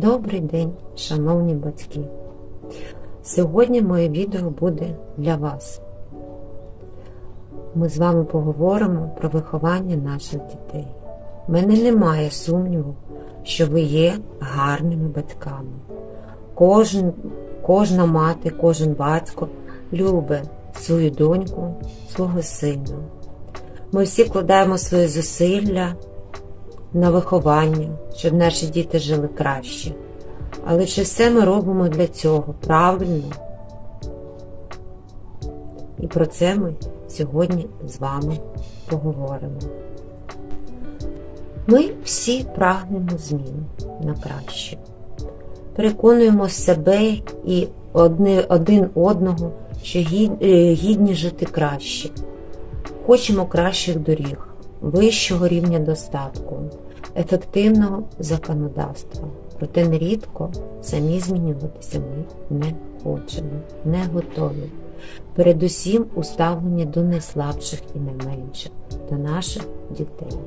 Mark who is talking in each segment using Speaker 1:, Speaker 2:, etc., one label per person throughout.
Speaker 1: Добрий день, шановні батьки! Сьогодні моє відео буде для вас. Ми з вами поговоримо про виховання наших дітей. У мене немає сумніву, що ви є гарними батьками. Кожен, кожна мати, кожен батько любить свою доньку, свого сина. Ми всі вкладаємо свої зусилля на виховання, щоб наші діти жили краще. Але чи все ми робимо для цього правильно? І про це ми сьогодні з вами поговоримо. Ми всі прагнемо змін на краще. Переконуємо себе і одне, один одного, що е, гідні жити краще. Хочемо кращих доріг, вищого рівня достатку, ефективного законодавства. Проте нерідко самі змінюватися ми не хочемо, не готові. Передусім у ставленні до найслабших і найменших, до наших дітей.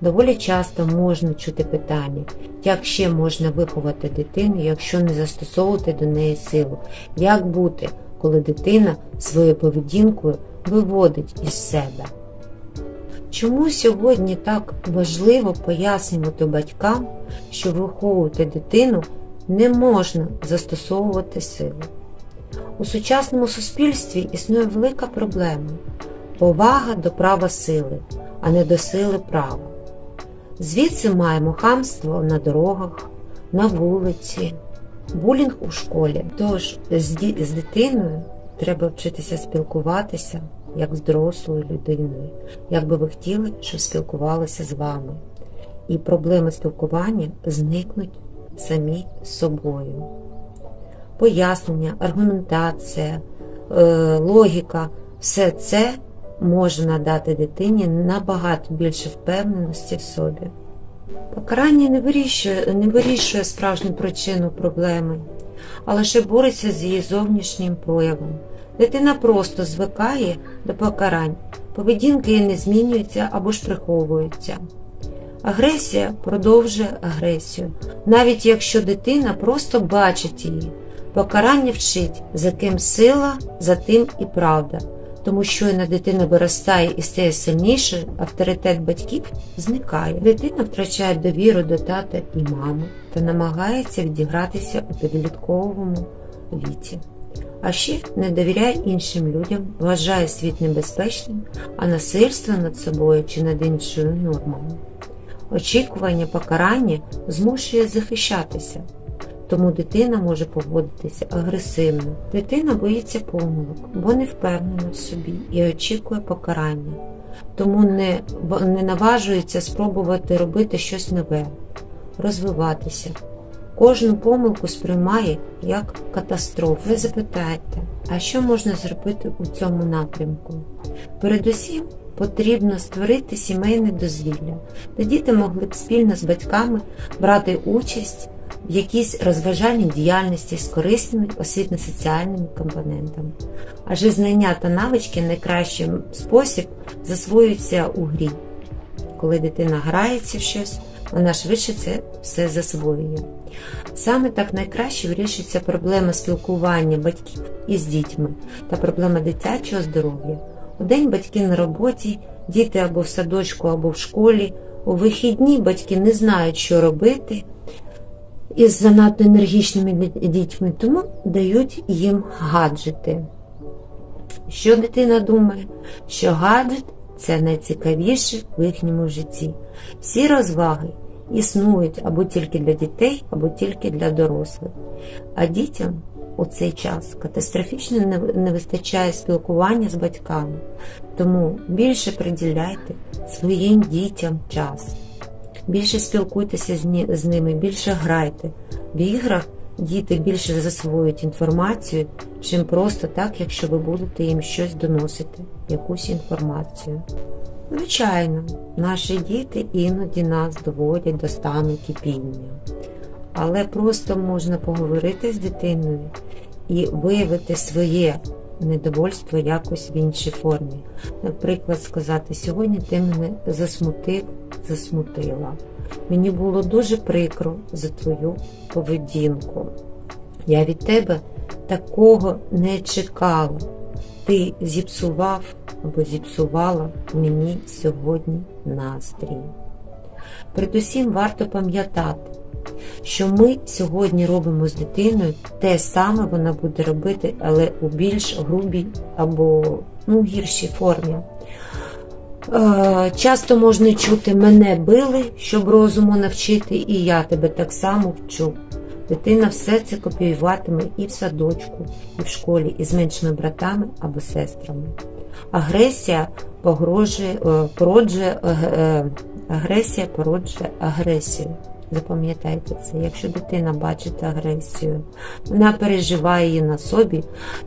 Speaker 1: Доволі часто можна чути питання, як ще можна виховати дитину, якщо не застосовувати до неї силу, як бути, коли дитина своєю поведінкою виводить із себе. Чому сьогодні так важливо пояснювати батькам, що виховувати дитину не можна застосовувати силу? У сучасному суспільстві існує велика проблема повага до права сили, а не до сили права. Звідси маємо хамство на дорогах, на вулиці, булінг у школі. Тож з, дитиною треба вчитися спілкуватися як з дорослою людиною, як би ви хотіли, щоб спілкувалися з вами. І проблеми спілкування зникнуть самі з собою. Пояснення, аргументація, е, логіка все це може надати дитині набагато більше впевненості в собі. Покарання не вирішує, не вирішує справжню причину проблеми, а лише бореться з її зовнішнім проявом. Дитина просто звикає до покарань, поведінки не змінюється або ж приховується. Агресія продовжує агресію, навіть якщо дитина просто бачить її. Покарання вчить, за ким сила, за тим і правда. Тому щойно дитина виростає і стає сильнішою, авторитет батьків зникає. Дитина втрачає довіру до тата і мами та намагається відігратися у підлітковому віці. А ще не довіряє іншим людям, вважає світ небезпечним, а насильство над собою чи над іншою нормою. Очікування покарання змушує захищатися, тому дитина може поводитися агресивно. Дитина боїться помилок, бо не впевнена в собі і очікує покарання, тому не, не наважується спробувати робити щось нове, розвиватися. Кожну помилку сприймає як катастрофу. Ви запитаєте, а що можна зробити у цьому напрямку? Передусім потрібно створити сімейне дозвілля, де діти могли б спільно з батьками брати участь в якійсь розважальній діяльності з корисними освітньо-соціальними компонентами. Адже знання та навички найкращий спосіб засвоюються у грі. Коли дитина грається в щось, вона швидше це все засвоює. Саме так найкраще вирішується проблема спілкування батьків із дітьми та проблема дитячого здоров'я. У день батьки на роботі, діти або в садочку, або в школі. У вихідні батьки не знають, що робити із занадто енергічними дітьми, тому дають їм гаджети. Що дитина думає? Що гаджет це найцікавіше в їхньому житті. Всі розваги існують або тільки для дітей, або тільки для дорослих. А дітям у цей час катастрофічно не- вистачає спілкування з батьками. Тому більше приділяйте своїм дітям час. Більше спілкуйтеся з ними, більше грайте. В іграх діти більше засвоюють інформацію, чим просто так, якщо ви будете їм щось доносити, якусь інформацію. Звичайно, наші діти іноді нас доводять до стану кипіння. Але просто можна поговорити з дитиною і виявити своє недовольство якось в іншій формі. Наприклад, сказати, сьогодні ти мене засмутив, засмутила. Мені було дуже прикро за твою поведінку. Я від тебе такого не чекала. Ти зіпсував або зіпсувала мені сьогодні настрій. Передусім варто пам'ятати, що ми сьогодні робимо з дитиною те саме вона буде робити, але у більш грубій або ну, гіршій формі. Е, Часто можна чути мене били, щоб розуму навчити, і я тебе так само вчу. Дитина все це копіюватиме і в садочку, і в школі, і з меншими братами або сестрами. Агресія погрожує, е, породжує, е, е, агресія породжує агресію. Запам'ятайте це, якщо дитина бачить агресію, вона переживає її на собі,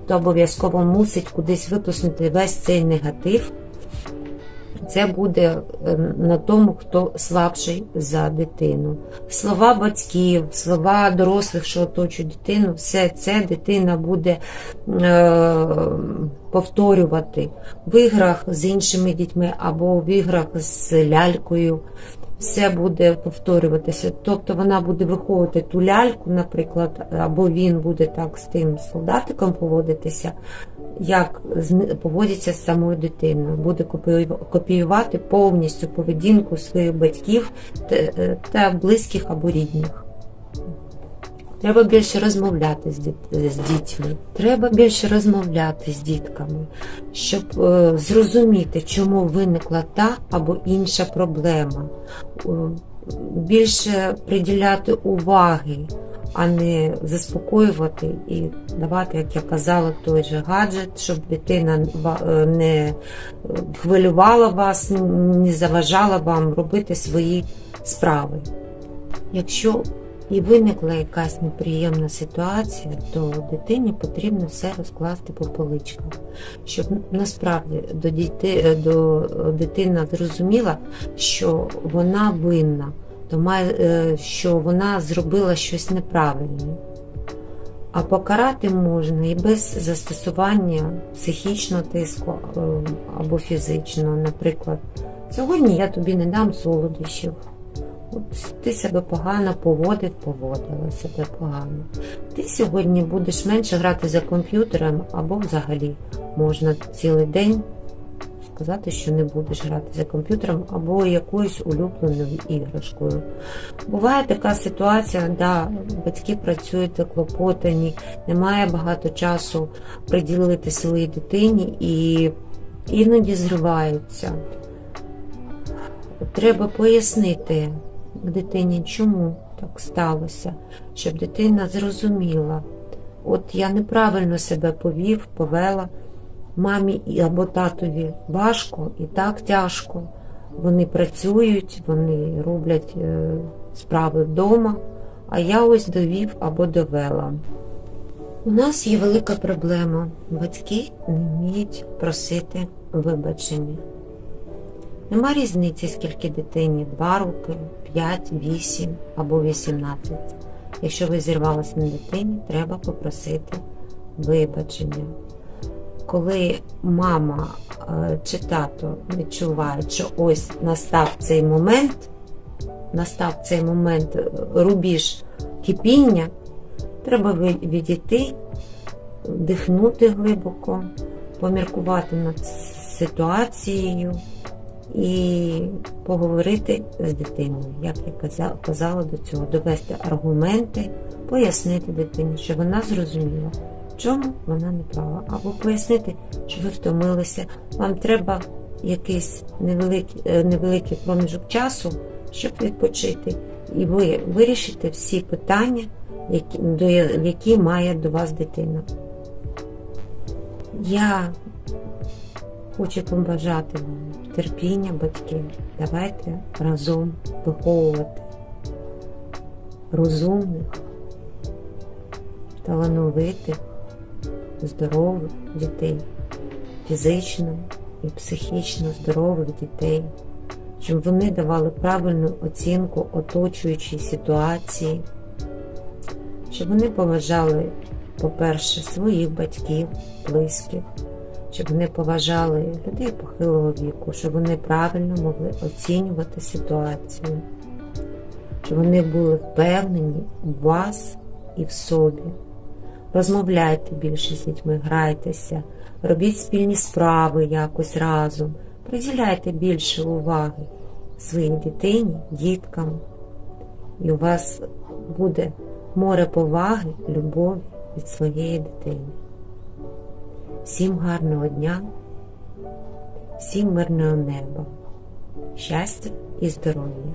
Speaker 1: то обов'язково мусить кудись виплеснути весь цей негатив. Це буде е, на тому, хто слабший за дитину. Слова батьків, слова дорослих, що оточують дитину, все це дитина буде е, повторювати в іграх з іншими дітьми або в іграх з лялькою. Все буде повторюватися. Тобто вона буде виховувати ту ляльку, наприклад, або він буде так з тим солдатиком поводитися, як поводиться з самою дитиною. Буде копію- копіювати повністю поведінку своїх батьків е, та близьких або рідних. Треба більше розмовляти з, діт- з дітьми. Треба більше розмовляти з дітками, щоб е, зрозуміти, чому виникла та або інша проблема. Е, Більше приділяти уваги, а не заспокоювати і давати, як я казала, той же гаджет, щоб дитина е, не е, хвилювала вас, не заважала вам робити свої справи. Якщо і виникла якась неприємна ситуація, то дитині потрібно все розкласти по поличках, щоб насправді до, діти, до дитина зрозуміла, що вона винна, то має, е, що вона зробила щось неправильне. А покарати можна і без застосування психічного тиску е, або фізичного. Наприклад, сьогодні я тобі не дам солодощів. Ти себе погано поводив, поводила себе погано. Ти сьогодні будеш менше грати за комп'ютером або взагалі можна цілий день сказати, що не будеш грати за комп'ютером або якоюсь улюбленою іграшкою. Буває така ситуація, да, батьки працюють заклопотані, немає багато часу приділити своїй дитині і іноді зриваються. Треба пояснити дитині, чому так сталося, щоб дитина зрозуміла. От я неправильно себе повів, повела мамі або татові важко і так тяжко. Вони працюють, вони роблять е, справи вдома, а я ось довів або довела. У нас є велика проблема. Батьки не вміють просити вибачення. Нема різниці, скільки дитині 2 роки, 5, 8 або 18. Якщо ви зірвалися на дитині, треба попросити вибачення. Коли мама е, чи тато відчувають, що ось настав цей момент, настав цей момент е, рубіж кипіння, треба відійти, вдихнути глибоко, поміркувати над ситуацією і поговорити з дитиною, як я каза- казала до цього, довести аргументи, пояснити дитині, що вона зрозуміла, чому вона не права, або пояснити, що ви втомилися, вам треба якийсь невеликий, е, невеликий проміжок часу, щоб відпочити, і ви вирішите всі питання, які, до, які має до вас дитина. Я хочу побажати вам терпіння батьків. Давайте разом виховувати розумних, талановитих, здорових дітей, фізично і психічно здорових дітей, щоб вони давали правильну оцінку оточуючій ситуації, щоб вони поважали, по-перше, своїх батьків, близьких, щоб вони поважали людей похилого віку, щоб вони правильно могли оцінювати ситуацію. щоб вони були впевнені в вас і в собі. Розмовляйте більше з дітьми, грайтеся, робіть спільні справи якось разом, приділяйте більше уваги своїй дитині, діткам, і у вас буде море поваги, любові від своєї дитини. Всім гарного дня, всім мирного неба, щастя і здоров'я!